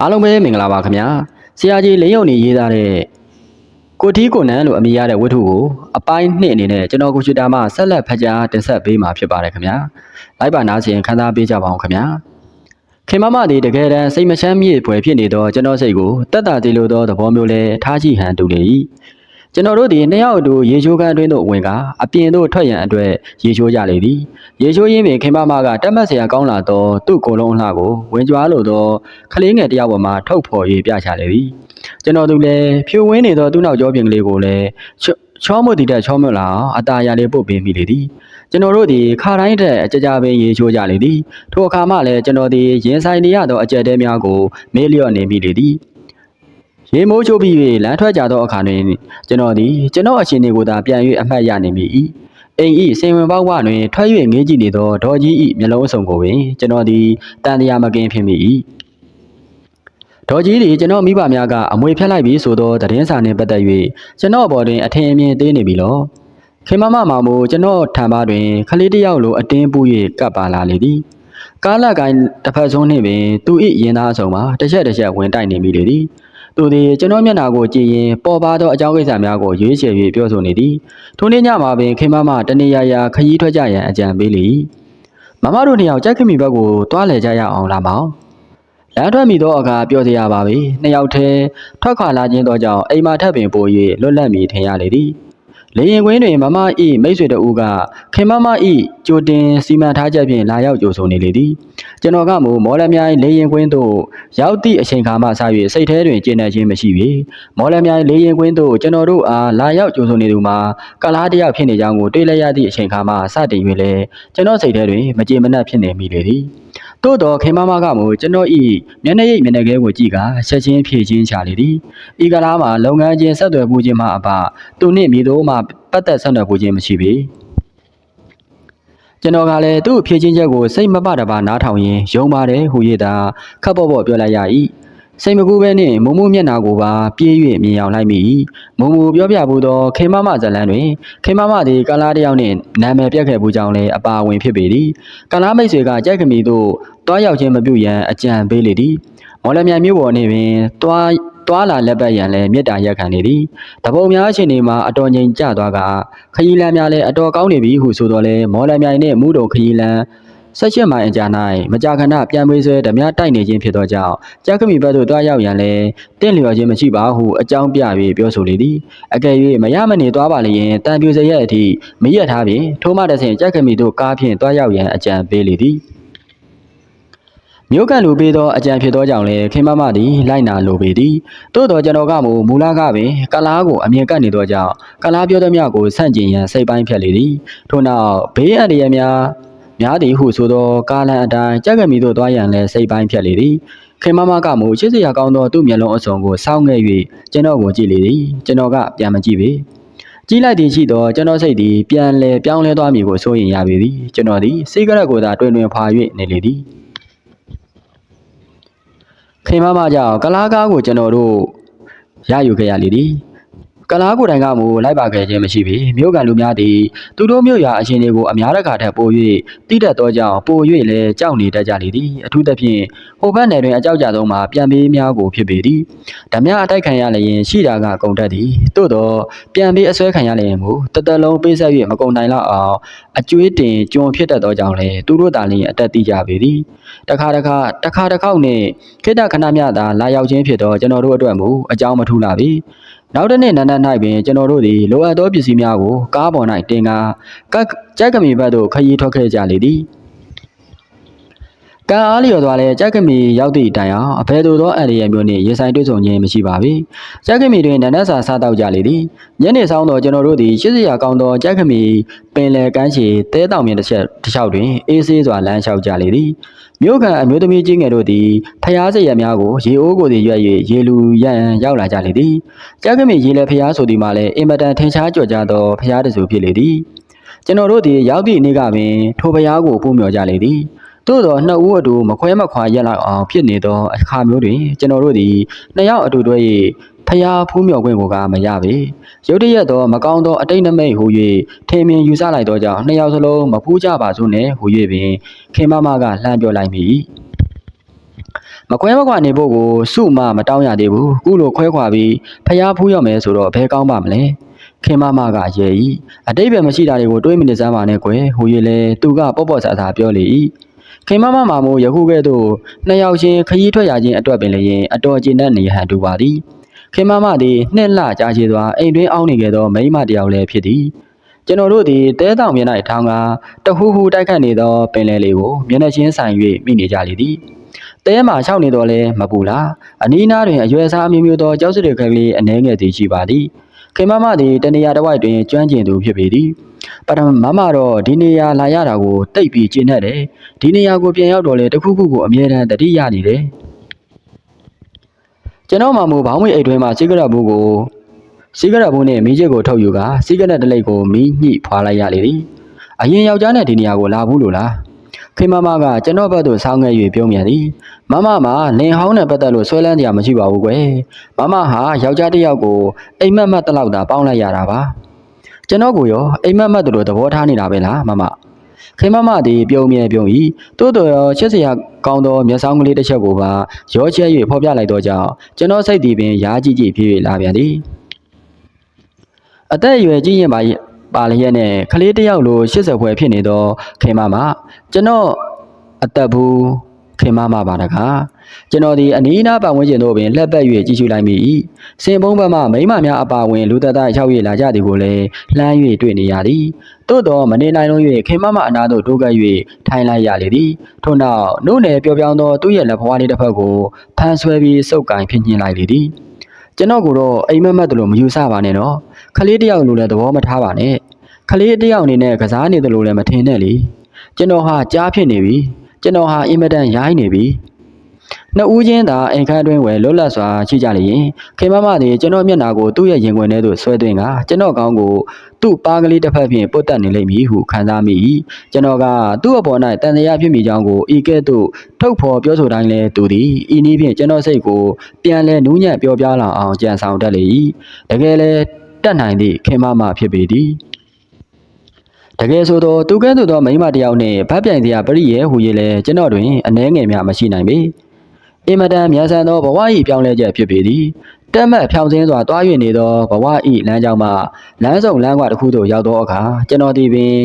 အားလုံးပဲမင်္ဂလာပါခင်ဗျာဆရာကြီးလင်းယုံနေရေးသားတဲ့ကိုတီးကိုနန်းလို့အမည်ရတဲ့ဝတ္ထုကိုအပိုင်းနှစ်အနေနဲ့ကျွန်တော်ကွန်ပျူတာမှာဆက်လက်ဖတ်ကြားတင်ဆက်ပေးမှာဖြစ်ပါတယ်ခင်ဗျာလိုက်ပါနားဆင်ခန်းစားပေးကြပါအောင်ခင်ဗျာခင်မမသည်တကယ်တမ်းစိတ်မချမ်းမြေ့ဖွယ်ဖြစ်နေသောကျွန်တော်စိတ်ကိုတက်တာတည်လို့သောသဘောမျိုးလဲထားရှိဟန်တူလေ၏ ကျွန်တော်တို့ဒီနှစ်ယောက်အတူရေချိုးခန်းအတွင်းသို့ဝင်ကအပြင်သို့ထွက်ရန်အတွက်ရေချိုးကြလေသည်ရေချိုးရင်းပင်ခင်မမကတက်မတ်ဆရာကောင်းလာသောသူ့ကိုယ်လုံးအလှကိုဝင်ကြွားလိုသောကလေးငယ်တယောက်ပေါ်မှာထုတ်ဖော်၍ပြချလေသည်ကျွန်တော်တို့လည်းဖြိုဝင်းနေသောသူ့နောက်ကျောပြင်ကလေးကိုလည်းချောမွတ်တီတဲ့ချောမွတ်လာအตาရလေးပုတ်ပေးမိလေသည်ကျွန်တော်တို့ဒီခါတိုင်းတဲ့အကြကြပင်ရေချိုးကြလေသည်ထိုအခါမှလည်းကျွန်တော်ဒီရင်ဆိုင်နေရသောအကြက်တဲများကိုမေ့လျော့နေမိလေသည် ရေမိုးချိုးပြီး၍လမ်းထွက်ကြသောအခါတွင်ကျွန်တော်သည်ကျွန်တော်အရှင်တွေကိုသာပြန်၍အမှတ်ရနေမိ၏အိမ်ဤစင်ဝင်ပေါက်ဝတွင်ထွက်၍ငေးကြည့်နေသောဒေါ်ကြီးဤမျက်လုံးအစုံကိုပင်ကျွန်တော်သည်တန်တရားမကင်းဖြစ်မိ၏ဒေါ်ကြီးသည်ကျွန်တော်မိဘများကအမွေဖြတ်လိုက်ပြီဆိုသောသတင်းစာနှင့်ပတ်သက်၍ကျွန်တော်အပေါ်တွင်အထင်အမြင်သေးနေပြီလောခင်မမမောင်မို့ကျွန်တော်ထံပါတွင်ခလေးတစ်ယောက်လိုအတင်းပူ၍ကပ်ပါလာလေသည်ကားလက်ကိုင်းတစ်ဖက်ဆုံးနှင့်ပင်သူ၏ရင်သားအစုံမှာတစ်ချက်တစ်ချက်ဝင်တိုက်နေမိလေသည် သူသည်ကျွန်တော်မျက်နှာကိုကြည့်ရင်ပေါ်ပါသောအကြောင်းကိစ္စများကိုရွေးချယ်၍ပြောဆိုနေသည်ထိုနေ့ညမှာပင်ခင်မမတနေရရာခရီးထွက်ကြရန်အကြံပေးလေ၏မမတို့နှစ်ယောက်ကြိုက်ခမီဘက်ကိုတွားလဲကြရအောင်လားမောင်လမ်းထွက်မိသောအခါပြောစရာပါပဲနှစ်ယောက်တည်းထွက်ခွာလာခြင်းသောကြောင့်အိမ်မာထပ်ပင်ပို့၍လွတ်လပ်မည်ထင်ရလေသည် လေရင်ကွင်းတွင်မမဤမိတ်ဆွေတဦးကခင်မမဤကြိုတင်စီမံထားချက်ဖြင့်လာရောက်ကြိုဆိုနေလေသည်ကျွန်တော်ကမူမော်လမြိုင်လေရင်ကွင်းသို့ရောက်သည့်အချိန်ခါမှစ၍စိတ်ထဲတွင်ကျဉ်နေခြင်းမရှိပေမော်လမြိုင်လေရင်ကွင်းသို့ကျွန်တော်တို့အားလာရောက်ကြိုဆိုနေသူမှာကလားတစ်ယောက်ဖြစ်နေကြောင်းကိုတွေ့လိုက်ရသည့်အချိန်ခါမှစတင်၍လည်းကျွန်တော်စိတ်ထဲတွင်မကြေမနက်ဖြစ်နေမိလေသည် သို့တော်ခင်မမကမူကျွန်တော်ဤမျက်နှာရိပ်မျက်နှာကဲကိုကြည့်ကချက်ချင်းဖြည့်ချင်းချလေသည်ဤကလားမှာလုပ်ငန်းချင်းဆက်သွယ်မှုချင်းမှအပသူနှင့်မိတို့မှပတ်သက်ဆက်နွယ်မှုချင်းမရှိပေကျွန်တော်ကလည်းသူ့ဖြည့်ချင်းချက်ကိုစိတ်မပတပါနားထောင်ရင်ယုံပါတယ်ဟူ၍သာခပ်ပေါ့ပေါ့ပြောလိုက်ရ၏ စိတ်မကူးပဲနှင့်မုံမှုမျက်နာကိုပါပြေး၍မြင်အောင်လိုက်မိ၏မုံမူပြောပြဘူးသောခေမမဇလန်းတွင်ခေမမသည်ကလားတစ်ယောက်နှင့်နာမည်ပြတ်ခဲ့ဘူးကြောင်းလည်းအပါအဝင်ဖြစ်ပေသည်ကလားမိတ်ဆွေကကြိုက်ခမီသို့တွားရောက်ခြင်းမပြုရန်အကြံပေးလေသည်မော်လမြိုင်မြို့ပေါ်နှင့်ပင်တွားတွာလာလက်ပတ်ရန်လည်းမေတ္တာရက်ခံနေသည်တပုံများအချိန်ဒီမှာအတော်ငိမ်ကျသွားကခရီးလမ်းများလည်းအတော်ကောင်းနေပြီဟုဆိုတော့လဲမော်လမြိုင်နှင့်မူးတုံခရီးလမ်း ဆက်ရှစ်မိုင်အကြာ၌မကြာခဏပြန်ပေးဆွဲဓမြတိုက်နေခြင်းဖြစ်သောကြောင့်ကြက်ခမီဘက်သို့တွားရောက်ရန်လည်းတင့်လျော်ခြင်းမရှိပါဟုအကြောင်းပြ၍ပြောဆိုလေသည်အကယ်၍မရမနေသွားပါလျင်တန်ပြူစရက်အထိမရက်ထားဖြင့်ထိုးမတဆင်ကြက်ခမီတို့ကားဖြင့်တွားရောက်ရန်အကြံပေးလေသည်မြို့ကန်လူပေးသောအကြံဖြစ်သောကြောင့်လည်းခင်မမသည်လိုက်နာလိုပေသည်သို့တော်ကျွန်တော်ကမူမူလကပင်ကလားကိုအမြင်ကပ်နေသောကြောင့်ကလားပြောသည်များကိုဆန့်ကျင်ရန်စိတ်ပိုင်းဖြတ်လေသည်ထို့နောက်ဘေးအန္တရာယ်များ များသည်ဟုဆိုသောကာလန်အတိုင်းကြက်ကမီတို့သွားရန်လည်းစိတ်ပိုင်းဖြတ်လေသည်ခင်မမကမူချစ်စရာကောင်းသောသူ့မျက်လုံးအစုံကိုစောင်းခဲ့၍ကျွန်တော်ကိုကြည့်လေသည်ကျွန်တော်ကပြန်မကြည့်ပေကြည့်လိုက်သည်ရှိသောကျွန်တော်စိတ်သည်ပြန်လဲပြောင်းလဲသွားမည်ကိုစိုးရင်ရပေသည်ကျွန်တော်သည်စိတ်ကရက်ကိုသာတွင်တွင်ဖွာ၍နေလေသည်ခင်မမကြောင့်ကလားကားကိုကျွန်တော်တို့ရယူခဲ့ရလေသည် ကလားကိုယ်တိုင်ကမူလိုက်ပါခဲ့ခြင်းမရှိပေမြို့ကန်လူများသည်သူတို့မြို့ရာအရှင်တွေကိုအများတကာထက်ပို၍တိတက်သောကြောင့်ပို၍လည်းကြောက်နေတတ်ကြလေသည်အထူးသဖြင့်ဟိုဘက်နယ်တွင်အကြောက်ကြဆုံးမှာပြန်ပေးများကိုဖြစ်ပေသည်ဓမြအတိုက်ခံရလျင်ရှိတာကကုန်တတ်သည်သို့တော့ပြန်ပေးအစွဲခံရလျင်မူတသက်လုံးပေးဆက်၍မကုန်နိုင်တော့အောင်အကျွေးတင်ကြုံဖြစ်တတ်သောကြောင့်လည်းသူတို့သာလျှင်အသက်သိကြပေသည်တခါတခါတခါတစ်ခေါက်နှင့်ခိတ္တခဏမြသာလာရောက်ခြင်းဖြစ်သောကျွန်တော်တို့အတွက်မူအကြောင်းမထူလာပြီ နောက်တစ်နေ့နန်းနန်း၌ပင်ကျွန်တော်တို့သည်လိုအပ်သောပစ္စည်းများကိုကားပေါ်၌တင်ကားကတ်ကြက်ကမီဘက်သို့ခရီးထွက်ခဲ့ကြလေသည် ကံအားလျော်သွားလဲကြက်ကမီရောက်သည့်တိုင်အောင်အဘယ်သို့သောအန္တရာယ်မျိုးနှင့်ရင်ဆိုင်တွေ့ဆုံခြင်းမရှိပါပေကြက်ကမီတွင်နန်းနက်စာစားတော့ကြလေသည်ညနေဆောင်သောကျွန်တော်တို့သည်ရှစ်စရာကောင်းသောကြက်ကမီပင်လယ်ကမ်းခြေတဲတောင်မြင်တစ်ချက်တစ်လျှောက်တွင်အေးဆေးစွာလမ်းလျှောက်ကြလေသည်မြို့ကန်အမျိုးသမီးကြီးငယ်တို့သည်ဖျားစရများကိုရေအိုးကိုသည်ရွက်၍ရေလူရန်ရောက်လာကြလေသည်ကြက်ကမီရေလဲဖျားဆိုသည်မှာလည်းအင်မတန်ထင်ရှားကြော်ကြားသောဖျားတစုဖြစ်လေသည်ကျွန်တော်တို့သည်ရောက်သည့်နေ့ကပင်ထိုဖျားကိုပူးမြော်ကြလေသည် သို့တော့နှစ်ဦးအတူမခွဲမခွာရက်လောက်အောင်ဖြစ်နေသောအခါမျိုးတွင်ကျွန်တော်တို့သည်နှစ်ယောက်အတူတွဲ၍ဖျားဖူးမြော်ခွင့်ကိုကမရပေရုတ်တရက်သောမကောင်းသောအတိတ်နမိတ်ဟူ၍ထင်မြင်ယူဆလိုက်သောကြောင့်နှစ်ယောက်စလုံးမဖူးကြပါစို့နဲ့ဟူ၍ပင်ခင်မမကလှမ်းပြောလိုက်မိမခွဲမခွာနေဖို့ကိုစုမမတောင်းရသေးဘူးခုလိုခွဲခွာပြီးဖျားဖူးရမယ်ဆိုတော့ဘယ်ကောင်းပါမလဲခင်မမကရဲဤအတိတ်ပဲမရှိတာတွေကိုတွေးမိနေစမ်းပါနဲ့ကွယ်ဟိုရလေသူကပေါ့ပေါ့ဆာဆာပြောလေဤ ခင်မမမမို့ယခုကဲ့သို့နှစ်ယောက်ချင်းခရီးထွက်ရခြင်းအတွက်ပင်လည်းအတော်ကျဉ်တဲ့နေဟန်တူပါသည်ခင်မမသည်နှစ်လကြာချေစွာအိမ်တွင်းအောင်းနေခဲ့သောမိန်းမတစ်ယောက်လည်းဖြစ်သည်ကျွန်တော်တို့သည်တဲတောင်မြင်၌ထောင်းကတဟူဟူတိုက်ခတ်နေသောပင်လယ်လေးကိုမျက်နှာချင်းဆိုင်၍မိနေကြလေသည်တဲမှာရှောက်နေတော့လဲမပူလားအနီးနားတွင်အရွယ်စားအမျိုးမျိုးသောကြောက်စရခက်ကလေးအနှဲငယ်သည်ရှိပါသည်ခင်မမသည်တနေရာတစ်ဝိုက်တွင်ကျွမ်းကျင်သူဖြစ်ပေသည် ပထမမတော့ဒီနေရာလာရတာကိုတိတ်ပြီးကျဉ်တတ်တယ်ဒီနေရာကိုပြန်ရောက်တော့လေတစ်ခုခုကိုအမြဲတမ်းတတိရနေတယ်ကျွန်တော်မှမူဘောင်းမွေအိတ်တွင်မှစိဂရက်ဘူးကိုစိဂရက်ဘူးနဲ့မီးချစ်ကိုထုတ်ယူကစိဂရက်တစ်လိပ်ကိုမီးညှိဖွာလိုက်ရလေသည်အရင်ယောက်ျားနဲ့ဒီနေရာကိုလာဘူးလို့လားခင်မမကကျွန်တော်ဘက်သို့ဆောင်းငယ်၍ပြုံးမြန်သည်မမမှာလင်ဟောင်းနဲ့ပတ်သက်လို့ဆွဲလန်းကြမရှိပါဘူးကွယ်မမဟာယောက်ျားတစ်ယောက်ကိုအိမ်မက်မက်တစ်လောက်သာပေါင်းလိုက်ရတာပါ ကျွန်တော်ကိုရောအိမ်မက်မက်တို့သဘောထားနေတာပဲလားမမခင်မမသည်ပြုံးမြဲပြုံး၏တိုးတော်ရောချစ်စရာကောင်းသောမျက်စောင်းကလေးတစ်ချက်ကိုပါရောချဲ၍ဖော်ပြလိုက်သောကြောင့်ကျွန်တော်စိတ်သည်ပင်ရားကြည့်ကြည့်ဖြစ်၍လာပြန်သည်အသက်အရွယ်ကြီးရင်ပါပါလျက်နဲ့ကလေးတစ်ယောက်လို80ဖွဲဖြစ်နေသောခင်မမကျွန်တော်အသက်ဘူး ခင်မမပါတကားကျွန်တော်ဒီအနီးနားပတ်ဝန်းကျင်တို့ပင်လှက်ပတ်၍ကြည့်ရှုလိုက်မိ၏စင်ပုံးဘက်မှမိမများအပါဝင်လူသက်သားရောက်၍လာကြသည်ကိုလည်းလှမ်း၍တွေ့နေရသည်သို့တော်မနေနိုင်လုံး၍ခင်မမအနာသို့တိုးကပ်၍ထိုင်လိုက်ရလေသည်ထို့နောက်နှုတ်နယ်ပျော်ပြောင်းသောသူ့ရဲ့လက်ဖွားလေးတစ်ဖက်ကိုဖမ်းဆွဲပြီးစုပ်ကင်ဖြစ်ညှင်းလိုက်လေသည်ကျွန်တော်ကတော့အိမ်မက်မက်တလို့မယူဆပါနဲ့နော်ခလေးတယောက်လိုလည်းသဘောမထားပါနဲ့ခလေးတယောက်အနေနဲ့ကစားနေတယ်လို့လည်းမထင်နဲ့လေကျွန်တော်ဟာကြားဖြစ်နေပြီ ကျွန်တော်ဟာအင်မတန်ရိုင်းနေပြီနှစ်ဦးချင်းသာအိမ်ခန်းအတွင်းဝယ်လွတ်လပ်စွာရှိကြလေရင်ခင်မမသည်ကျွန်တော်မျက်နှာကိုသူ့ရဲ့ရင်ခွင်ထဲသို့ဆွဲသွင်းကကျွန်တော်ကောင်းကိုသူ့ပါးကလေးတစ်ဖက်ဖြင့်ပုတ်တက်နေလိမ့်မည်ဟုခံစားမိ၏ကျွန်တော်ကသူ့အပေါ်၌တန်တရားဖြစ်မိကြောင်းကိုဤကဲ့သို့ထုတ်ဖော်ပြောဆိုတိုင်းလဲသူသည်ဤနည်းဖြင့်ကျွန်တော်စိတ်ကိုပြန်လဲနူးညံ့ပြောပြလာအောင်ကြံဆောင်တတ်လေ၏တကယ်လဲတက်နိုင်သည့်ခင်မမဖြစ်ပေသည် တကယ်ဆိုတော့သူကဲ့သို့သောမိန်းမတစ်ယောက်နှင့်ဗတ်ပြိုင်စရာပရိယေဟူ၍လဲကျွန်တော်တွင်အနှဲငယ်များမရှိနိုင်ပေအင်မတန်မြန်ဆန်သောဘဝ၏ပြောင်းလဲချက်ဖြစ်ပေသည်တက်မတ်ဖြောင်စင်းစွာတွား၍နေသောဘဝ၏လမ်းကြောင်းမှလမ်းစုံလမ်းကွာတစ်ခုသို့ရောက်သောအခါကျွန်တော်သည်ပင်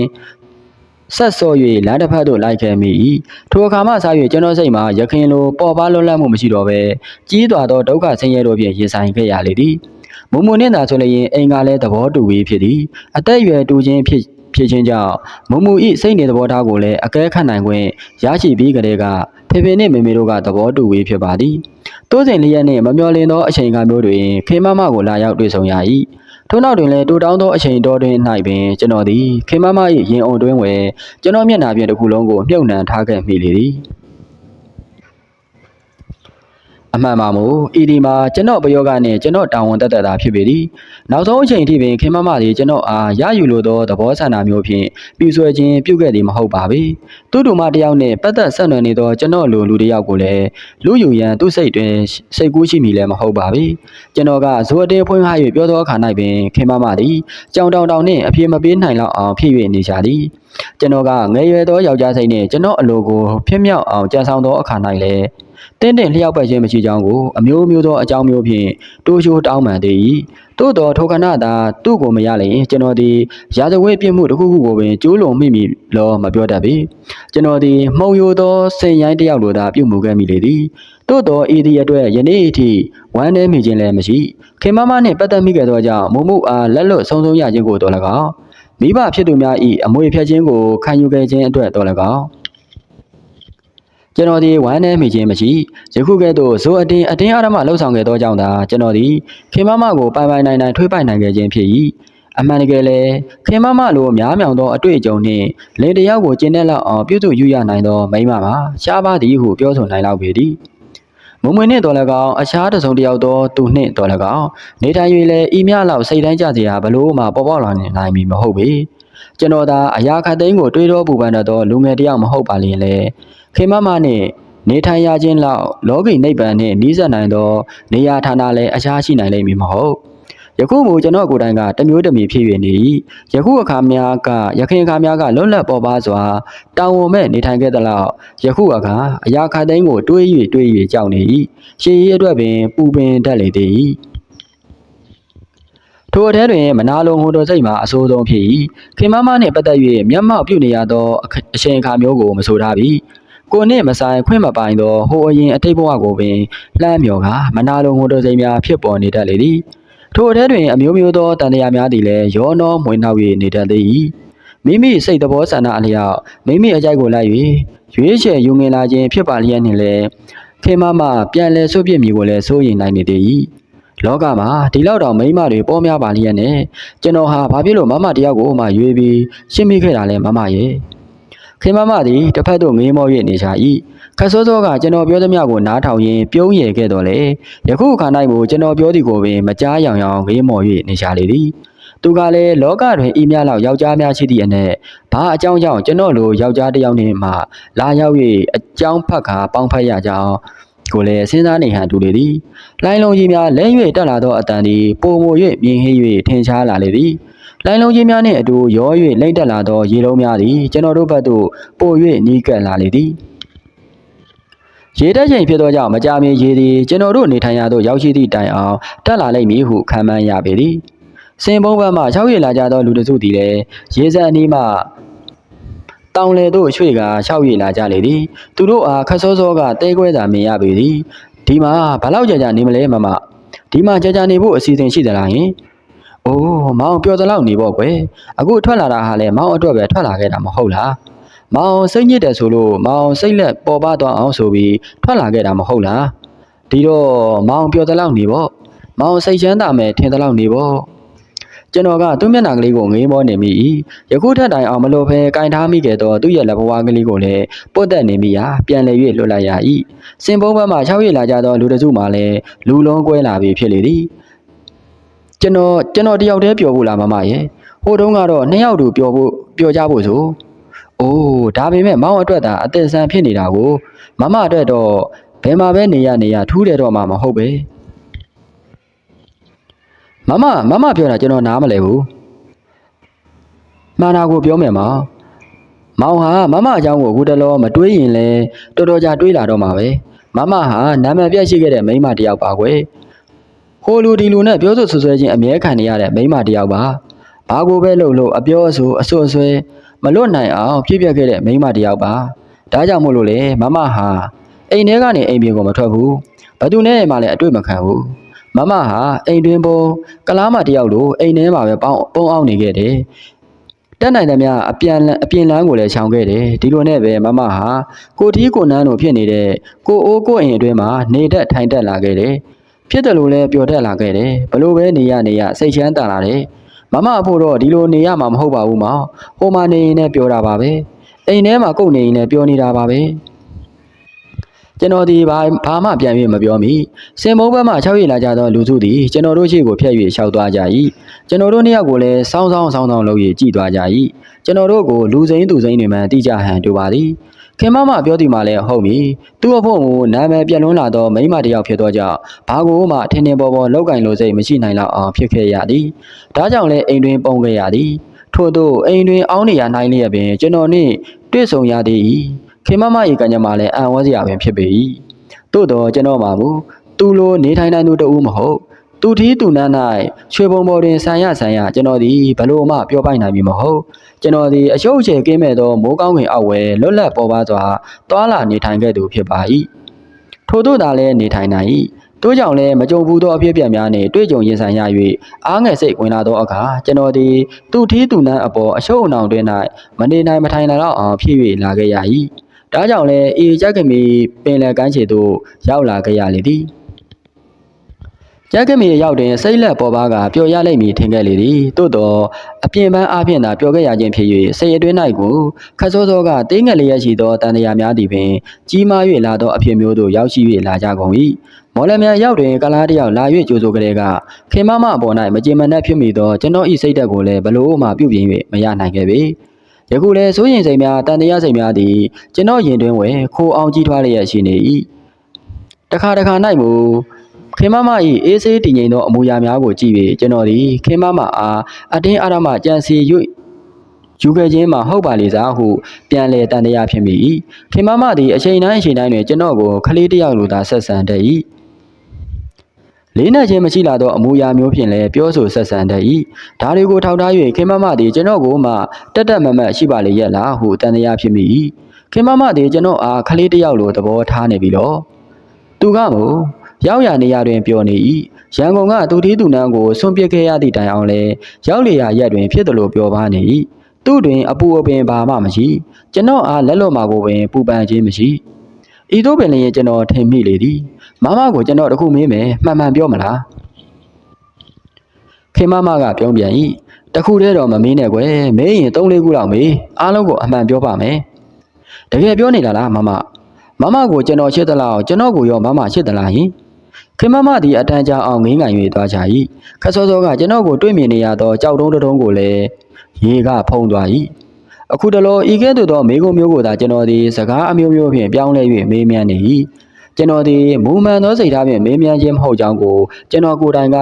ဆက်စော၍လမ်းတစ်ဖက်သို့လိုက်ခဲ့မိ၏ထိုအခါမှစ၍ကျွန်တော်စိတ်မှာရခင်လိုပေါ်ပါလွတ်လပ်မှုမရှိတော့ဘဲကြီးစွာသောဒုက္ခဆင်းရဲတို့ဖြင့်ရင်ဆိုင်ခဲ့ရလေသည်မုံမွနှင့်သာဆိုလျင်အိမ်ကလည်းသဘောတူပြီးဖြစ်သည်အသက်အရွယ်တူချင်းဖြစ် ဖြစ်ခြင်းကြောင့်မုံမူဤစိတ်နေသဘောထားကိုလည်းအကဲခတ်နိုင်ခွင့်ရရှိပြီးကြတဲ့ကဖေဖေနှင့်မေမေတို့ကသဘောတူဝေးဖြစ်ပါသည်။တိုးစဉ်လျက်နှင့်မမျော်လင့်သောအချိန်ကားမျိုးတွင်ခေမမကိုလာရောက်တွေ့ဆုံရ၏။ထို့နောက်တွင်လည်းတူတောင်းသောအချိန်တော်တွင်၌ပင်ကျွန်တော်သည်ခေမမ၏ရင်အုံတွင်ဝယ်ကျွန်တော်မျက်နှာပြင်တစ်ခုလုံးကိုမြုပ်နှံထားခဲ့မိလေသည်။ အမှန်ပါမို့ဤဒီမှာကျွန်တော်ပယောဂနဲ့ကျွန်တော်တာဝန်တက်တက်တာဖြစ်ပေသည်နောက်ဆုံးအချိန်ထိပင်ခင်မမလေးကျွန်တော်အားရယူလိုသောသဘောဆန္ဒမျိုးဖြင့်ပြူဆွဲခြင်းပြုခဲ့သည်မဟုတ်ပါပေသူ့တူမတယောက်နဲ့ပတ်သက်ဆက်နွယ်နေသောကျွန်တော်လိုလူတယောက်ကိုလည်းလူယူရန်သူ့စိတ်တွင်စိတ်ကူးရှိမိလည်းမဟုတ်ပါပေကျွန်တော်ကဇိုအတဲဖွင့်ထား၍ပြောသောအခါ၌ပင်ခင်မမသည်ကြောင်တောင်တောင်နှင့်အပြေမပေးနိုင်လောက်အောင်ဖြစ်၍နေကြသည်ကျွန်တော်ကငယ်ရွယ်သောယောက်ျားစိတ်နှင့်ကျွန်တော်အလိုကိုဖြစ်မြောက်အောင်ကြံဆောင်သောအခါ၌လည်း တင်းတင်းလျှောက်ပတ်ခြင်းမရှိကြောင်းကိုအမျိုးမျိုးသောအကြောင်းမျိုးဖြင့်တိုးရှိုးတောင်းပန်သေး၏သို့တော်ထိုခဏသာသူ့ကိုမရလျင်ကျွန်တော်သည်ရာဇဝဲပြစ်မှုတစ်ခုခုကိုပင်ကျိုးလွန်မိမိလောမပြောတတ်ပေကျွန်တော်သည်မှုံယိုသောစိန်ရိုင်းတစ်ယောက်လိုသာပြုမှုခဲ့မိလေသည်သို့တော်ဤသည့်အတွက်ယနေ့အထိဝမ်းနည်းမိခြင်းလည်းမရှိခင်မမနှင့်ပတ်သက်မိခဲ့သောကြောင့်မုံမှုအားလက်လွတ်ဆုံးဆုံးရခြင်းကိုတော်၎င်းမိဘဖြစ်သူများ၏အမွေဖြတ်ခြင်းကိုခံယူခဲ့ခြင်းအတွက်တော်၎င်း ကျွန်တော်ဒီဝမ်းနဲ့မိခြင်းမရှိယခုကဲ့သို့ဇိုအတင်းအတင်းအားဓမ္မလှုပ်ဆောင်ခဲ့သောကြောင့်သာကျွန်တော်ဒီခင်မမကိုပိုင်ပိုင်နိုင်နိုင်ထွေးပိုင်နိုင်ခဲ့ခြင်းဖြစ်၏အမှန်တကယ်လဲခင်မမလိုများမြောင်သောအတွေ့အကြုံနှင့်လင်တယောက်ကိုကျင့်တဲ့လောက်အောင်ပြုစုယူရနိုင်သောမိန်းမပါရှားပါသည်ဟုပြောဆိုနိုင်လောက်ပေသည်မုံမွေနှင့်တော်၎င်းအခြားတစုံတစ်ယောက်သောသူနှင့်တော်၎င်းနေထိုင်၍လည်းဤမြလောက်စိတ်တိုင်းကြစရာဘလို့မှပေါ်ပေါက်လာနိုင်မည်မဟုတ်ပေကျွန်တော်သာအရာခတ်သိမ်းကိုတွေးတော့ပူပန်တတ်သောလူငယ်တစ်ယောက်မဟုတ်ပါလျင်လေ ခေမမနှင့်နေထိုင်ရခြင်းလောက်လောကီနိဗ္ဗာန်နှင့်နီးစပ်နိုင်သောနေရာဌာနလည်းအခြားရှိနိုင်လိမ့်မည်မဟုတ်ယယခုမူကျွန်တော်ကိုယ်တိုင်ကတမျိုးတမီဖြစ်၍နေ၏ယခုအခါများကယခင်အခါများကလွတ်လပ်ပေါ်ပါစွာတောင်ဝမဲ့နေထိုင်ခဲ့သလောက်ယခုအခါအရာခတ်သိမ်းကိုတွေး၍တွေး၍ကြောက်နေ၏ရှေးရေးအတွက်ပင်ပူပင်တတ်လေသေး၏ထိုအထဲတွင်မနာလုံးဟိုတော်စိတ်မှာအဆိုးဆုံးဖြစ်၏ခင်မမနှင့်ပတ်သက်၍မျက်မှောက်ပြုနေရသောအခအချိန်အခါမျိုးကိုမဆိုထားပြီ ကိုနှင့်မဆိုင်ခွင့်မပိုင်သောဟိုအရင်အတိတ်ဘဝကိုပင်လှမ်းမြော်ကမနာလုံးဟိုတော်စိတ်များဖြစ်ပေါ်နေတတ်လေသည်ထိုအထဲတွင်အမျိုးမျိုးသောတန်တရားများသည်လည်းရောနှောမွေနှောက်၍နေတတ်သေး၏မိမိစိတ်သဘောဆန္ဒအလျောက်မိမိအကြိုက်ကိုလိုက်၍ရွေးချယ်ယူငင်လာခြင်းဖြစ်ပါလျက်နှင့်လည်းခင်မမပြန်လဲဆုပ်ပြစ်မိကိုလည်းစိုးရိမ်နိုင်နေသေး၏လောကမှာဒီလောက်တောင်မိန်းမတွေပေါ်များပါလျက်နဲ့ကျွန်တော်ဟာဘာဖြစ်လို့မမတယောက်ကိုမှရွေးပြီးရှင်းမိခဲ့တာလဲမမရဲ့ ခင်မမသည်တစ်ဖက်သို့ငေးမော၍နေကြ၏ခက်စောစောကကျွန်တော်ပြောသမျှကိုနားထောင်ရင်းပြုံးရယ်ခဲ့တော်လေယခုအခါ၌ကိုကျွန်တော်ပြောသည်ကိုပင်မကြားရောင်ရောင်ငေးမော်၍နေကြလေသည်သူကလည်းလောကတွင်ဤများလောက်ယောက်ျားများရှိသည့်အနက်ဘာအကြောင်းကြောင့်ကျွန်တော်လိုယောက်ျားတစ်ယောက်နှင့်မှလာရောက်၍အကြောင်းဖတ်ကာပေါင်းဖက်ရကြောင်းကိုလည်းစဉ်းစားနေဟန်တူလေသည်လိုင်းလုံးကြီးများလဲ၍တက်လာသောအတန်သည်ပုံမ၍မြင်ဟိ၍ထင်ရှားလာလေသည် လိုင်းလုံးကြီးများနှင့်အတူရော၍လိမ့်တက်လာသောရေလုံးများသည်ကျွန်တော်တို့ဘက်သို့ပို၍နီးကပ်လာလေသည်ရေတက်ချိန်ဖြစ်သောကြောင့်မကြာမီရေသည်ကျွန်တော်တို့နေထိုင်ရသောရောက်ရှိသည့်တိုင်အောင်တက်လာလိမ့်မည်ဟုခံမှန်းရပေသည်စင်ပုံးဘက်မှ၆ရည်လာကြသောလူတစုသည်လည်းရေစံအနီးမှတောင်လေသို့ရွှေ့ကာ၆ရည်လာကြလေသည်သူတို့အားခက်စောစောကတဲခွဲသာမြင်ရပေသည်ဒီမှာဘာလောက်ကြာကြာနေမလဲမမဒီမှာကြာကြာနေဖို့အစီအစဉ်ရှိသလားယင် အိုးမောင်ပြောသလောက်နေပေါ့ကွယ်အခုထွက်လာတာဟာလည်းမောင်အတွက်ပဲထွက်လာခဲ့တာမဟုတ်လားမောင်စိတ်ညစ်တယ်ဆိုလို့မောင်စိတ်လက်ပေါ်ပါသွားအောင်ဆိုပြီးထွက်လာခဲ့တာမဟုတ်လားဒီတော့မောင်ပြောတဲ့လောက်နေပေါ့မောင်စိတ်ချမ်းသာမယ်ထင်တဲ့လောက်နေပေါ့ကျွန်တော်ကသူ့မျက်နှာကလေးကိုငေးမောနေမိ၏ယခုထက်တိုင်အောင်မလို့ဖဲကင်ထားမိခဲ့တော့သူ့ရဲ့လက်ဘဝကလေးကိုလည်းပုတ်တက်နေမိရာပြန်လေ၍လွတ်လိုက်ရ၏စင်ပုံးဘက်မှ၆ရက်လာကြသောလူတစုမှလည်းလူလုံးကွဲလာပြီဖြစ်လေသည် ကျွန်တော်ကျွန်တော်တယောက်တည်းပျော်ဖို့လားမမရဲ့ဟိုတုန်းကတော့နှစ်ယောက်တူပျော်ဖို့ပျော်ကြဖို့ဆိုအိုးဒါပေမဲ့မောင်အတွက်သာအသက်ဆန်ဖြစ်နေတာကိုမမအတွက်တော့ဘယ်မှာပဲနေရနေရထူးတယ်တော့မှမဟုတ်ပဲမမမမပြောတာကျွန်တော်နားမလဲဘူးမှန်တာကိုပြောမယ်မောင်မောင်ဟာမမအကြောင်းကိုအခုတလောမတွေးရင်လဲတော်တော်ကြာတွေးလာတော့မှာပဲမမဟာနာမည်ပြတ်ရှိခဲ့တဲ့မိန်းမတစ်ယောက်ပါကွယ် ဟိုလူဒီလူနဲ့ပြောဆိုဆွဆွဲခြင်းအမြဲခံနေရတဲ့မိန်းမတစ်ယောက်ပါဘာကိုပဲလုပ်လို့အပြောအဆိုအဆွအဆွဲမလွတ်နိုင်အောင်ပြည့်ပြက်ခဲ့တဲ့မိန်းမတစ်ယောက်ပါဒါကြောင့်မို့လို့လေမမဟာအိမ်ထဲကနေအိမ်ပြင်ကိုမထွက်ဘူးဘသူနဲ့မှလည်းအတွေ့မခံဘူးမမဟာအိမ်တွင်ပုံကလားမတစ်ယောက်လိုအိမ်ထဲမှာပဲပေါင်းပုံအောင်နေခဲ့တယ်တက်နိုင်သမျှအပြန်လန်းအပြင်လန်းကိုလည်းခြောင်ခဲ့တယ်ဒီလိုနဲ့ပဲမမဟာကိုထီးကိုနန်းတို့ဖြစ်နေတဲ့ကိုအိုးကိုအိမ်အတွင်းမှာနေတက်ထိုင်တက်လာခဲ့တယ် ဖြစ်တယ်လို့လည်းပျော်တက်လာခဲ့တယ်ဘလို့ပဲနေရနေရစိတ်ချမ်းသာလာတယ်မမအဖို့တော့ဒီလိုနေရမှာမဟုတ်ပါဘူးမောင်ဟိုမှာနေရင်လည်းပြောတာပါပဲအိမ်ထဲမှာကုတ်နေရင်လည်းပြောနေတာပါပဲ ကျွန်တော်ဒီဘာဘာမှပြန်ပြီးမပြောမိစင်မုံဘက်မှ၆ရည်လာကြသောလူစုသည်ကျွန်တော်တို့ရှိကိုဖျက်၍ရှောက်သွားကြ၏ကျွန်တော်တို့နှစ်ယောက်ကိုလည်းစောင်းစောင်းစောင်းစောင်းလုပ်၍ကြည်သွားကြ၏ကျွန်တော်တို့ကိုလူစိမ့်သူစိမ့်တွေမှတိကြဟန်တူပါသည်ခင်မမပြောသည်မှလည်းဟုတ်ပြီသူ့အဖို့ကိုနာမည်ပြက်လွန်းလာသောမိန်းမတစ်ယောက်ဖြစ်သောကြောင့်ဘာကိုမှထင်ထင်ပေါ်ပေါ်လောက်ကင်လိုစိတ်မရှိနိုင်လောက်အောင်ဖြစ်ခဲ့ရသည်ဒါကြောင့်လည်းအိမ်တွင်ပုံခဲ့ရသည်ထို့သောအိမ်တွင်အောင်းနေရနိုင်လျက်ပင်ကျွန်တော်နှင့်တွေ့ဆုံရသည် ခင်မမ၏ကံကြမ္မာလည်းအံ့ဩစရာပင်ဖြစ်ပေ၏သို့တော့ကျွန်တော်မှာမူသူလိုနေထိုင်နိုင်သူတဦးမဟုတ်သူထီးသူနန်း၌ရွှေဘုံပေါ်တွင်ဆန်ရဆန်ရကျွန်တော်သည်ဘလို့မှပြောပိုက်နိုင်ပြီမဟုတ်ကျွန်တော်သည်အရှုပ်အချယ်ကင်းမဲ့သောမိုးကောင်းခင်အောက်ဝဲလွတ်လပ်ပေါ်ပါစွာတွာလာနေထိုင်ခဲ့သူဖြစ်ပါ၏ထို့သို့သာလည်းနေထိုင်နိုင်၏တို့ကြောင့်လည်းမကြုံဘူးသောအဖြစ်အပျက်များနှင့်တွေ့ကြုံရင်ဆိုင်ရ၍အားငယ်စိတ်ဝင်လာသောအခါကျွန်တော်သည်သူထီးသူနန်းအပေါ်အရှုပ်အနှောင်တွင်၌မနေနိုင်မထိုင်နိုင်တော့အောင်ဖြစ်၍လာခဲ့ရ၏ ဒါကြောင့်လည်းအေကြက်ကမီပင်လယ်ကမ်းခြေသို့ရောက်လာခဲ့ရလေသည်ကျက်ကမီရောက်တွင်စိတ်လက်ပေါ်ပါကပျော်ရလိမ့်မည်ထင်ခဲ့လေသည်သို့တော့အပြင်ပန်းအပြင်သာပျော်ခဲ့ရခြင်းဖြစ်၍စိတ်အတွင်း၌ကိုခတ်စောစောကတင်းငယ်လေးရရှိသောတန်တရာများသည်ပင်ကြီးမား၍လာသောအဖြစ်မျိုးသို့ရောက်ရှိ၍လာကြကုန်၏မော်လမြိုင်ရောက်တွင်ကလားတစ်ယောက်လာ၍ကြိုဆိုကြတဲ့ကခင်မမအပေါ်၌မကြေမနက်ဖြစ်မိသောကျွန်တော်၏စိတ်ဓာတ်ကိုလည်းဘလို့မှပြုပြင်၍မရနိုင်ခဲ့ပေ ယခုလည်းစိုးရင်စိတ်များတန်တရားစိတ်များသည်ကျွန်တော်ရင်တွင်ဝယ်ခိုးအောင်ကြီးထွားလျက်ရှိနေ၏တခါတခါ၌မူခင်မမ၏အေးဆေးတည်ငြိမ်သောအမူအရာများကိုကြည့်၍ကျွန်တော်သည်ခင်မမအားအတင်းအဓမ္မကြံစီ၍ယူခဲ့ခြင်းမှာဟုတ်ပါလေစားဟုပြန်လည်တန်တရားဖြစ်မိ၏ခင်မမသည်အချိန်တိုင်းအချိန်တိုင်းတွင်ကျွန်တော်ကိုခလေးတစ်ယောက်လိုသာဆက်ဆံတတ်၏ လေးနဲ့ချင်းမရှိလာသောအမူအရာမျိုးဖြင့်လည်းပြောဆိုဆက်ဆံတတ်၏ဒါတွေကိုထောက်ထား၍ခင်မမသည်ကျွန်တော်ကိုမှတက်တက်မတ်မတ်ရှိပါလေရဲ့လားဟုတန်တရားဖြစ်မိ၏ခင်မမသည်ကျွန်တော်အားခလေးတစ်ယောက်လိုသဘောထားနေပြီတော့သူကမို့ရောက်ရနေရတွင်ပြောနေ၏ရန်ကုန်ကသူတီးသူနန်းကိုဆွန့်ပစ်ခဲ့ရသည့်တိုင်အောင်လဲရောက်လေရာရက်တွင်ဖြစ်တယ်လို့ပြောပါနေ၏သူတွင်အပူအပင်ဘာမှမရှိကျွန်တော်အားလက်လွတ်မှာကိုပင်ပူပန်ခြင်းမရှိဤသို့ပင်လည်းကျွန်တော်ထင်မိလေသည် မမကိုကျွန်တော်တခုမေးမယ်မှန်မှန်ပြောမလားခင်မမကပြောပြန်၏တခုတည်းတော့မမေးနဲ့ကွယ်မေးရင်၃၄ခုလောက်မေးအားလုံးကိုအမှန်ပြောပါမယ်တကယ်ပြောနေတာလားမမမမကိုကျွန်တော်ချစ်သလားကျွန်တော်ကိုရောမမချစ်သလားဟင်ခင်မမသည်အတန်းကြာအောင်ငင်းငိုင်၍သွားကြ၏ခက်စောစောကကျွန်တော်ကိုတွေ့မြင်နေရသောကြောက်တုံးတုံးကိုလည်းရေကဖုံးသွား၏အခုတလောဤကဲ့သို့သောမိကုံမျိုးကိုသာကျွန်တော်သည်စကားအမျိုးမျိုးဖြင့်ပြောင်းလဲ၍မေးမြန်းနေ၏ ကျွန်တော်သည်မူမှန်သောစိတ်ထားဖြင့်မေးမြန်းခြင်းမဟုတ်ကြောင်းကိုကျွန်တော်ကိုယ်တိုင်က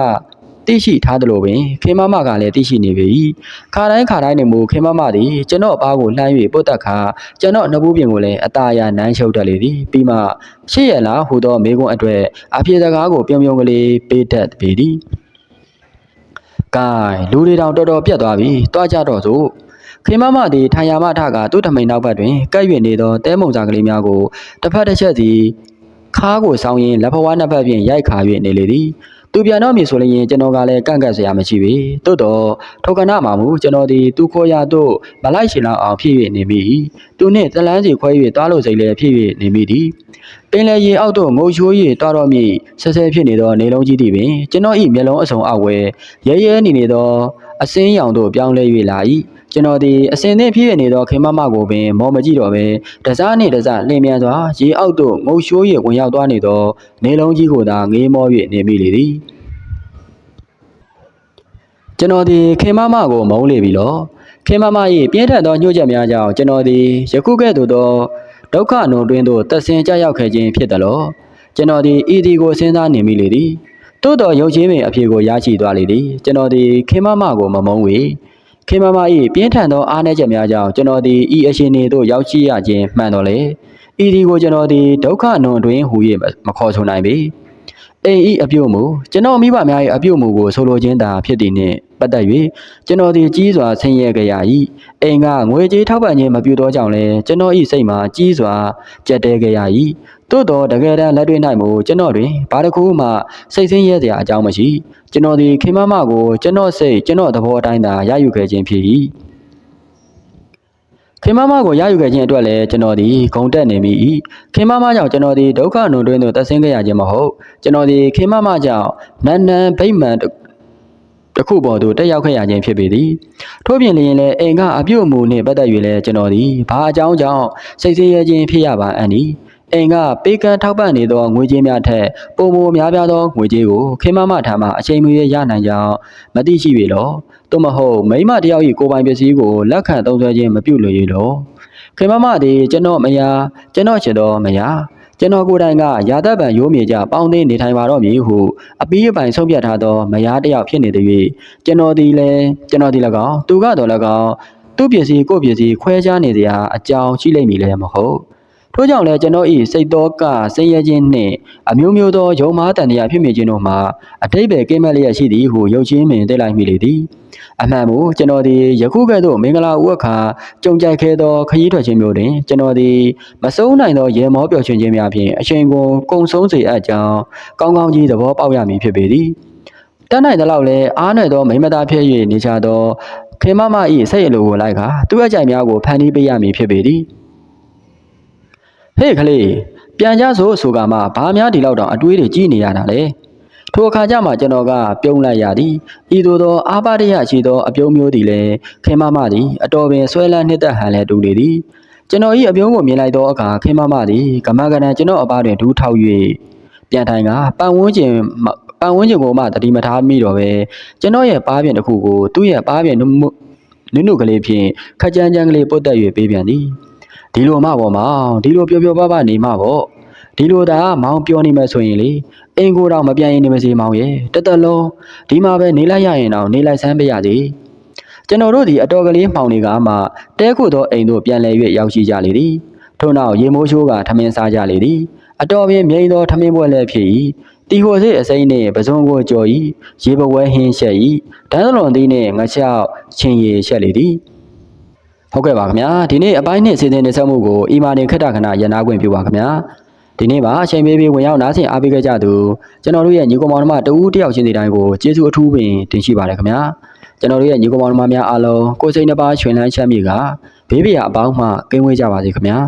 သိရှိထားသလိုပင်ခင်မမကလည်းသိရှိနေပေ၏ခါတိုင်းခါတိုင်းနေမူခင်မမသည်ကျွန်တော်အပားကိုလှမ်း၍ပုတ်တက်ခါကျွန်တော်နှပူးပြင်ကိုလည်းအตาရနမ်းရှုပ်တတ်လေသည်ပြီးမှရှေ့ရလားဟူသောမိကုံအတွက်အပြေစကားကိုပြုံပြုံကလေးပေးတတ်ပေသည်ကဲလူတွေတောင်တော်တော်ပြတ်သွားပြီတွားကြတော့စို့ခင်မမသည်ထိုင်ယာမထကသူ့ထမိန်နောက်ဘက်တွင်ကပ်၍နေသောတဲမုံစာကလေးများကိုတစ်ဖက်တစ်ချက်စီ ခါးကိုဆောင်းရင်းလက်ဖဝါးနှစ်ဖက်ဖြင့်ရိုက်ခါ၍နေလေသည်သူပြန်တော့မည်ဆိုလျင်ကျွန်တော်ကလည်းကန့်ကန့်စရာမရှိပေသို့တော့ထောက်ကနမှာမူကျွန်တော်သည်သူခေါ်ရာသို့မလိုက်ရှင်လောက်အောင်ဖြစ်၍နေမိ၏သူနှင့်တလန်းစီခွဲ၍တွားလို့စိတ်လည်းဖြစ်၍နေမိသည်ပင်လေရေအောက်သို့ငိုချိုး၍တွားတော့မည်ဆဲဆဲဖြစ်နေသောနေလုံးကြီးသည်ပင်ကျွန်တော်၏မျက်လုံးအစုံအောက်ဝဲရဲရဲနေနေသောအစင်းရောင်သို့ပြောင်းလဲ၍လာ၏ ကျွန်တော်သည်အစင်သင့်ဖြစ်ရနေသောခင်မမကိုပင်မော်မကြည့်တော့ပဲတစားနှင့်တစားလင်းမြန်စွာရေအောက်သို့ငုံရှိုး၍ဝင်ရောက်သွားနေသောနေလုံးကြီးကိုသာငေးမော၍နေမိလေသည်ကျွန်တော်သည်ခင်မမကိုမုန်းလေပြီလောခင်မမ၏ပြင်းထန်သောညှို့ချက်များကြောင့်ကျွန်တော်သည်ယခုကဲ့သို့သောဒုက္ခနုံတွင်သို့တက်ဆင်ကြရောက်ခဲ့ခြင်းဖြစ်တယ်လောကျွန်တော်သည်ဤဒီကိုစဉ်းစားနေမိလေသည်တိုးတော်ရုပ်ချင်းပင်အဖြေကိုရရှိသွားလေသည်ကျွန်တော်သည်ခင်မမကိုမမုန်းဝေ ခင်မမ၏ပြင်းထန်သောအားနည်းချက်များကြောင့်ကျွန်တော်သည်ဤအရှင်နေသို့ရောက်ရှိရခြင်းမှန်တော်လေဤဒီကိုကျွန်တော်သည်ဒုက္ခနုံတွင်ဟူ၍မခေါ်ဆိုနိုင်ပေအိမ်ဤအပြုတ်မူကျွန်တော်မိဘများ၏အပြုတ်မူကိုဆိုလိုခြင်းသာဖြစ်သည်နှင့် ပတ်သက်၍ကျွန်တော်သည်ကြီးစွာဆင်းရဲကြရ၏အိမ်ကငွေကြေးထောက်ပံ့ခြင်းမပြုသောကြောင့်လည်းကျွန်တော်၏စိတ်မှာကြီးစွာကြက်တဲကြရ၏သို့တော်တကယ်တမ်းလက်တွေ့၌မူကျွန်တော်တွင်ဘာတစ်ခုမှစိတ်ဆင်းရဲစရာအကြောင်းမရှိကျွန်တော်သည်ခင်မမကိုကျွန်တော်စိတ်ကျွန်တော်သဘောအတိုင်းသာရယူခဲ့ခြင်းဖြစ်၏ခင်မမကိုရယူခဲ့ခြင်းအတွက်လည်းကျွန်တော်သည်ဂုံတက်နေမိ၏ခင်မမကြောင့်ကျွန်တော်သည်ဒုက္ခနုံတွင်သို့တက်ဆင်းခဲ့ရခြင်းမဟုတ်ကျွန်တော်သည်ခင်မမကြောင့်နန်းနန်းဗိမ္မာန် တစ်ခုပေါ်သို့တက်ရောက်ခဲ့ရခြင်းဖြစ်ပေသည်ထို့ပြင်လျင်လည်းအိမ်ကအပြုတ်အမူနှင့်ပတ်သက်၍လည်းကျွန်တော်သည်ဘာအကြောင်းကြောင့်စိတ်ဆင်းရဲခြင်းဖြစ်ရပါအံ့ဤအိမ်ကပေးကမ်းထောက်ပံ့နေသောငွေကြေးများထက်ပုံမများပြားသောငွေကြေးကိုခင်မမထံမှအချိန်မီရနိုင်ကြောင်းမသိရှိပေလောသို့မဟုတ်မိမတယောက်၏ကိုယ်ပိုင်ပစ္စည်းကိုလက်ခံသုံးစွဲခြင်းမပြုလို့ရလောခင်မမသည်ကျွန်တော်မယားကျွန်တော်ချစ်တော်မယား ကျွန်တော်ကိုယ်တိုင်ကရာသက်ပံရိုးမြေကြပေါင်းသိနေထိုင်ပါတော့မည်ဟုအပီးအပိုင်ဆုံးဖြတ်ထားသောမယားတစ်ယောက်ဖြစ်နေသည်၍ကျွန်တော်သည်လည်းကျွန်တော်သည်၎င်းသူကတော့၎င်းသူ့ပစ္စည်းကိုယ့်ပစ္စည်းခွဲခြားနေစရာအကြောင်းရှိလိမ့်မည်လည်းမဟုတ် ထို့ကြောင့်လည်းကျွန်တော်၏စိတ်တော်ကဆင်းရဲခြင်းနှင့်အမျိုးမျိုးသောယုံမားတန်တရားဖြစ်မိခြင်းတို့မှာအတိတ်ပဲကိမက်လျက်ရှိသည်ဟုယုံချင်းပင်သိလိုက်မိလေသည်အမှန်မို့ကျွန်တော်သည်ယခုကဲ့သို့မင်္ဂလာဥအခါကြုံကြိုက်ခဲ့သောခရီးထွက်ခြင်းမျိုးတွင်ကျွန်တော်သည်မဆုံးနိုင်သောရေမောပျော်ရွှင်ခြင်းများဖြင့်အချိန်ကိုကုန်ဆုံးစေအပ်ကြောင်းကောင်းကောင်းကြီးသဘောပေါက်ရမည်ဖြစ်ပေသည်တတ်နိုင်သလောက်လည်းအားနွယ်သောမိမသားဖြစ်၍နေကြသောခေမမ၏စိတ်အလိုကိုလိုက်ကာသူ့အကြိုက်များကိုဖန်တီးပေးရမည်ဖြစ်ပေသည် ဟေ့ကလေးပြန်ကြဆိုဆိုကမှဘာများဒီလောက်တောင်အတွေးတွေကြီးနေရတာလဲထိုအခါကျမှကျွန်တော်ကပြုံးလိုက်ရသည်ဤသို့သောအာပါဒရရှိသောအပြုံးမျိုးသည်လည်းခေမမသည်အတော်ပင်ဆွဲလန်းနှစ်သက်ဟန်လဲတူလေသည်ကျွန်တော်၏အပြုံးကိုမြင်လိုက်သောအခါခေမမသည်ကမကနန်ကျွန်တော်အပားတွင်ဒူးထောက်၍ပြန်ထိုင်ကပတ်ဝန်းကျင်ပတ်ဝန်းကျင်ကိုမှတတိမထားမိတော့ပဲကျွန်တော်ရဲ့ပါးပြင်တစ်ခုကိုသူ့ရဲ့ပါးပြင်နုနုနုကလေးဖြင့်ခက်ကြမ်းကြမ်းကလေးပုတ်တက်၍ပေးပြန်သည် ဒီလိုမှပေါ့မောင်ဒီလိုပျော်ပျော်ပါးပါးနေမှပေါ့ဒီလိုသာမောင်ပြောနေမှဆိုရင်လေအိမ်ကိုတော့မပြန်ရင်နေမစီမောင်ရဲ့တသက်လုံးဒီမှာပဲနေလိုက်ရရင်တော့နေလိုက်စမ်းပေးရစီကျွန်တော်တို့ဒီအတော်ကလေးမှောင်နေကမှတဲခုသောအိမ်တို့ပြန်လည်၍ရောက်ရှိကြလေသည်ထို့နောက်ရေမိုးရှိုးကထမင်းစားကြလေသည်အတော်ပင်မြိန်သောထမင်းပွဲလည်းဖြစ်၏တီဟိုစိတ်အစိမ့်နှင့်ပစုံကိုကြော်၏ရေပပွဲဟင်းရှက်၏ဒန်းစလွန်သီးနှင့်ငါချောက်ချင်းရည်ရှက်လေသည် ဟုတ်ကဲ့ပါခင်ဗျာဒီနေ့အပိုင်းနှစ်စီစဉ်နေဆက်မှုကိုအီမာနေခက်တာခဏရန်နာခွင့်ပြုပါခင်ဗျာဒီနေ့ပါအချိန်ပေးပြီးဝင်ရောက်နားဆင်အားပေးခဲ့ကြသူကျွန်တော်တို့ရဲ့ညီကောင်မောင်နှမတဦးတယောက်ချင်းစီတိုင်းကိုကျေးဇူးအထူးပင်တင်ရှိပါတယ်ခင်ဗျာကျွန်တော်တို့ရဲ့ညီကောင်မောင်နှမများအားလုံးကိုယ်စိတ်နှပါရှင်လန်းချမ်းမြေကဘေးပရာအပေါင်းမှကင်းဝေးကြပါစေခင်ဗျာ